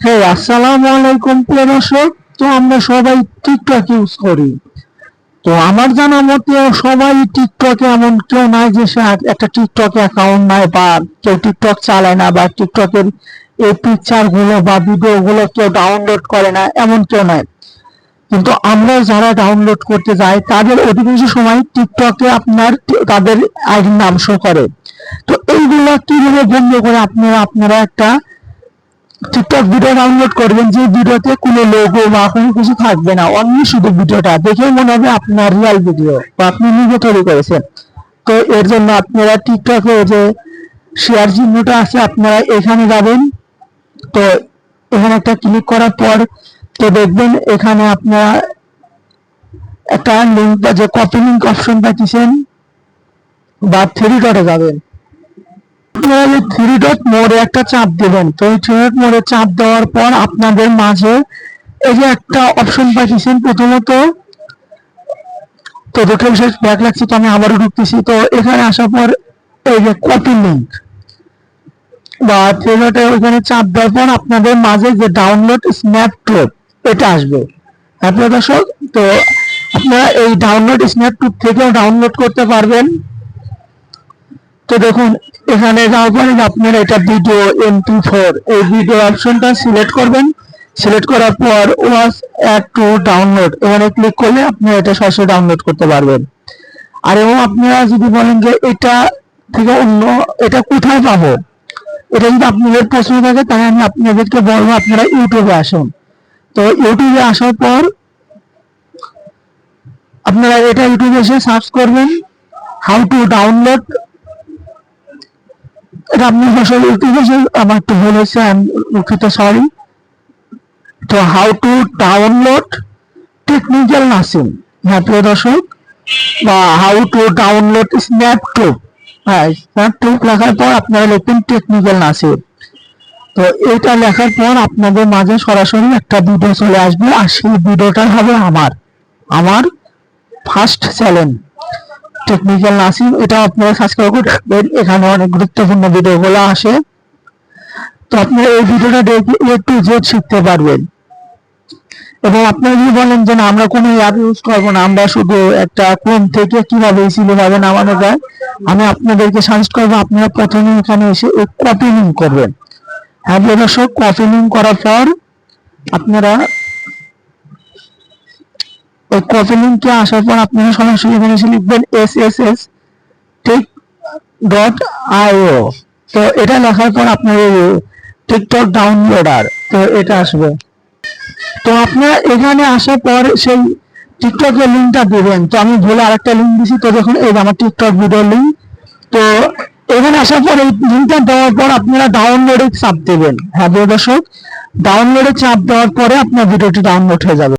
হ্যাঁ আসসালামু আলাইকুম প্রিয় দর্শক। তো আমরা সবাই টিকটক ইউজ করি। তো আমার জানা মতে সবাই টিকটকে এমন কেউ নাই যে সে একটা টিকটক অ্যাকাউন্ট নাই বা কেউ টিকটক চালায় না বা টিকটকের এই পিকচারগুলো বা ভিডিও গুলো কেউ ডাউনলোড করে না, এমন কেউ নাই। কিন্তু আমরা যারা ডাউনলোড করতে যাই, তাদের অধিকাংশ সময় টিকটকে আপনার তাদের আইডির নাম শো করে। তো এইগুলো কীভাবে বন্ধ করে আপনারা আপনারা একটা টিকটক ভিডিও ডাউনলোড করবেন, যে ভিডিওতে কোনো লোগো বা কোনো কিছু থাকবে না অনলি শুধু ভিডিওটা দেখে মনে হবে আপনার রিয়াল ভিডিও বা আপনি নিজে তৈরি করেছেন। তো এর জন্য আপনারা টিকটকে যে শেয়ার চিহ্নটা আছে, আপনারা এখানে যাবেন। তো এখানে একটা ক্লিক করার পর তো দেখবেন এখানে আপনারা একটা লিঙ্ক বা যে কপি লিঙ্ক অপশন পাচ্ছেন বা থ্রি ডটে যাবেন। আপনারা এই থ্রি ডট মোড়ে একটা চাপ দেবেন। তো এই থ্রি ডট মোড়ে চাপ দেওয়ার পর আপনাদের মাঝে এই যে একটা অপশন পাইছেন প্রথমত, তো লাগছে তো আমি আবারও ঢুকতেছি। তো এখানে আসার পর এই যে কপি লিঙ্ক বা ওইখানে চাপ দেওয়ার পর আপনাদের মাঝে যে ডাউনলোড স্ন্যাপ ট্রুপ এটা আসবে। আপনার দর্শক, তো আপনারা এই ডাউনলোড স্ন্যাপ ট্রুপ থেকেও ডাউনলোড করতে পারবেন। তো দেখুন, এখানে যাওয়ার পরে আপনারা এটা ভিডিও এমপি ফোর এই ভিডিও অপশনটা সিলেক্ট করবেন। সিলেক্ট করার পর ওয়াস অ্যাড টু ডাউনলোড এখানে ক্লিক করলে আপনি এটা সরাসরি ডাউনলোড করতে পারবেন। আর এবং আপনারা যদি বলেন যে এটা থেকে অন্য, এটা কোথায় পাবো? এটা যদি আপনাদের প্রশ্ন থাকে, তাহলে আমি আপনাদেরকে বলব আপনারা ইউটিউবে আসুন। তো ইউটিউবে আসার পর আপনারা এটা ইউটিউবে এসে সার্চ করবেন হাউ টু ডাউনলোড এটা আপনি আসলে ইউটিউবে এসে আমার একটু ভুল হয়েছে, আমি দুঃখিত সরি তো how to download technical nothing হ্যাঁ প্রিয় দর্শক, বা হাউ টু ডাউনলোড স্ন্যাপ টুপ হ্যাঁ স্ন্যাপ টুপ লেখার পর আপনারা লিখবেন টেকনিক্যাল নাসির তো এটা লেখার পর আপনাদের মাঝে সরাসরি একটা ভিডিও চলে আসবে, আর সেই ভিডিওটা হবে আমার আমার ফার্স্ট চ্যালেঞ্জ টেকনিক্যাল নাসিম এটা আপনারা সাবস্ক্রাইব করবেন এখানে অনেক গুরুত্বপূর্ণ ভিডিওগুলো আসে। তো আপনারা এই ভিডিওটা দেখে এ টু জেড শিখতে পারবেন। এবং আপনারা যদি বলেন যে না, আমরা কোনো অ্যাপ ইউজ করব না, আমরা শুধু একটা ক্রোম থেকে কীভাবে ইজিলি ভাবে নামানো যায়, আমি আপনাদেরকে সাজেস্ট করব আপনারা প্রথমে এখানে এসে এই কপি লিঙ্ক করবেন। হ্যাঁ দর্শক কপি লিঙ্ক করার পর আপনারা ওই কপি লিঙ্কে আসার পর আপনারা সরাসরি এখানে এসে লিখবেন এস এস এস ঠিক ডট আইও তো এটা লেখার পর আপনার টিকটক ডাউনলোডার, তো এটা আসবে। তো আপনারা এখানে আসার পর সেই টিকটকের লিঙ্কটা দিবেন। তো আমি ভুলে আরেকটা লিঙ্ক দিছি, তো দেখুন এই আমার টিকটক ভিডিও লিঙ্ক। তো এখানে আসার পর এই লিঙ্কটা দেওয়ার পর আপনারা ডাউনলোডে চাপ দেবেন। হ্যাঁ দর্শক ডাউনলোডে চাপ দেওয়ার পরে আপনার ভিডিওটি ডাউনলোড হয়ে যাবে।